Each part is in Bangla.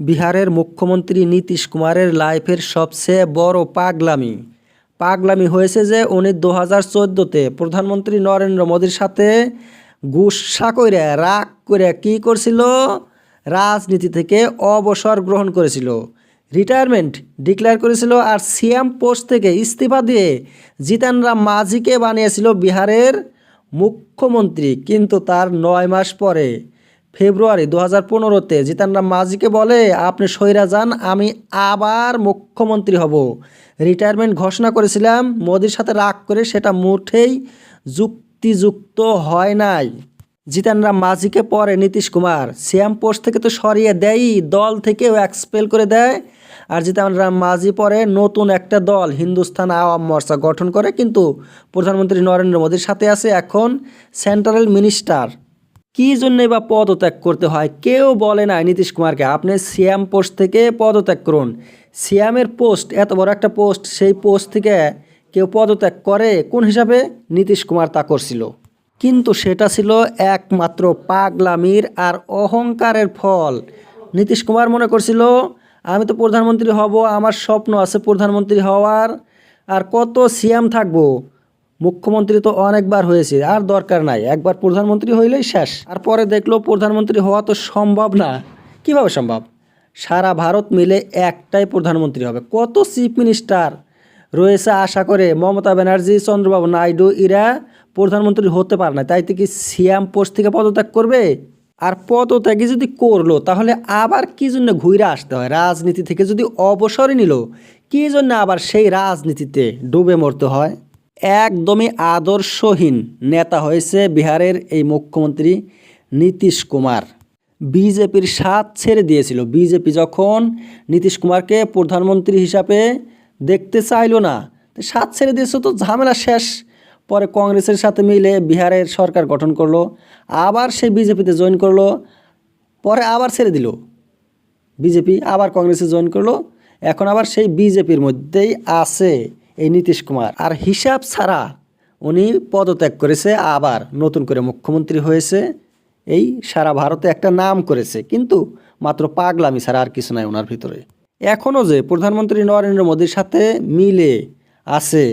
বিহারের মুখ্যমন্ত্রী নীতিশ কুমারের লাইফের সবচেয়ে বড় পাগলামি। পাগলামি হয়েছে যে উনি দু হাজার চোদ্দোতে প্রধানমন্ত্রী নরেন্দ্র মোদীর সাথে গুসা করে রাগ করে কি করছিল? রাজনীতি থেকে অবসর গ্রহণ করেছিল। রিটায়ারমেন্ট ডিক্লেয়ার করেছিল আর সিএম পোস্ট থেকে ইস্তিফা দিয়ে জিতান রাম মাঝিকে বানিয়েছিল বিহারের মুখ্যমন্ত্রী। কিন্তু তার নয় মাস পরে ফেব্রুয়ারি দু হাজার পনেরোতে জিতান রাম মাঝিকে বলে, আপনি সৈরা যান, আমি আবার মুখ্যমন্ত্রী হব। রিটায়ারমেন্ট ঘোষণা করেছিলাম, মোদির সাথে রাগ করে সেটা মুঠেই যুক্তিযুক্ত হয় নাই। জিতান রাম মাঝিকে পরে নীতিশ কুমার, সিএম পোস্ট থেকে তো সরিয়ে দেয়ই দল থেকেও এক্সপেল করে দেয়। আর জিতান রাম মাঝি পরে নতুন একটা দল, হিন্দুস্তান আওয়াম মোর্চা গঠন করে, কিন্তু প্রধানমন্ত্রী নরেন্দ্র মোদীর সাথে আছে এখন সেন্ট্রাল মিনিস্টার। কী জন্যে বা পদত্যাগ করতে হয় কেউ বলে না। নীতিশ কুমারকে আপনি সিএম পোস্ট থেকে পদত্যাগ করুন। সিএমের পোস্ট, এত বড় একটা পোস্ট, সেই পোস্ট থেকে কেউ পদত্যাগ করে কোন হিসাবে? নীতিশ কুমার তা করছিল। কিন্তু সেটা ছিল একমাত্র পাগলামির আর অহংকারের ফল। নীতিশ কুমার মনে করছিল, আমি তো প্রধানমন্ত্রী হব, আমার স্বপ্ন আছে প্রধানমন্ত্রী হওয়ার, আর কত সিএম থাকব? মুখ্যমন্ত্রী তো অনেকবার হয়েছে, আর দরকার নাই। একবার প্রধানমন্ত্রী হইলেই শেষ। আর পরে দেখল প্রধানমন্ত্রী হওয়া তো সম্ভব না। কীভাবে সম্ভব? সারা ভারত মিলে একটাই প্রধানমন্ত্রী হবে। কত চিফ মিনিস্টার রয়েছে আশা করে মমতা ব্যানার্জি, চন্দ্রবাবু নাইডু, এরা প্রধানমন্ত্রী হতে পারে না। তাই কি সিএম পোস্ট থেকে পদত্যাগ করবে? আর পদত্যাগই যদি করল, তাহলে আবার কি জন্য ঘুরে আসতে হয়? রাজনীতি থেকে যদি অবসরই নিল, কি জন্য আবার সেই রাজনীতিতে ডুবে মরতে হয়? একদমই আদর্শহীন নেতা হয়েছে বিহারের এই মুখ্যমন্ত্রী নীতিশ কুমার। বিজেপির সাথ ছেড়ে দিয়েছিল। বিজেপি যখন নীতিশ কুমারকে প্রধানমন্ত্রী হিসাবে দেখতে চাইলো না, তো সাথ ছেড়ে দিয়েছে তো ঝামেলা শেষ। পরে কংগ্রেসের সাথে মিলে বিহারের সরকার গঠন করল, আবার সে বিজেপিতে জয়েন করল, পরে আবার ছেড়ে দিল। বিজেপি আবার কংগ্রেসে জয়েন করল, এখন আবার সেই বিজেপির মধ্যেই আছে। এই নীতিশ কুমার। আর হিসাব ছাড়া উনি পদত্যাগ করেছে, আবার নতুন করে মুখ্যমন্ত্রী হয়েছে। এই সারা ভারতে একটা নাম করেছে, কিন্তু মাত্র পাগলামি ছাড়া আর কিছু নাই ওনার ভিতরে। এখনও যে প্রধানমন্ত্রী নরেন্দ্র মোদীর সাথে মিলে আছে,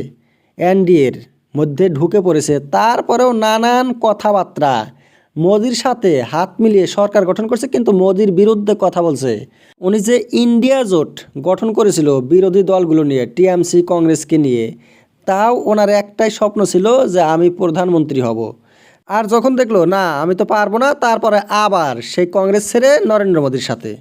এনডিএর মধ্যে ঢুকে পড়েছে, তারপরেও নানান কথাবার্তা মোদির সাথে হাত মিলিয়ে সরকার গঠন করছে, কিন্তু মোদির বিরুদ্ধে কথা বলছে। উনি যে ইন্ডিয়া জোট গঠন করেছিল বিরোধী দলগুলো নিয়ে, টিএমসি, কংগ্রেসকে নিয়ে, তাও ওনার একটাই স্বপ্ন ছিল যে আমি প্রধানমন্ত্রী হব। আর যখন দেখল, না, আমি তো পারব না, তারপরে আবার সেই কংগ্রেস ছেড়ে নরেন্দ্র মোদীর সাথে।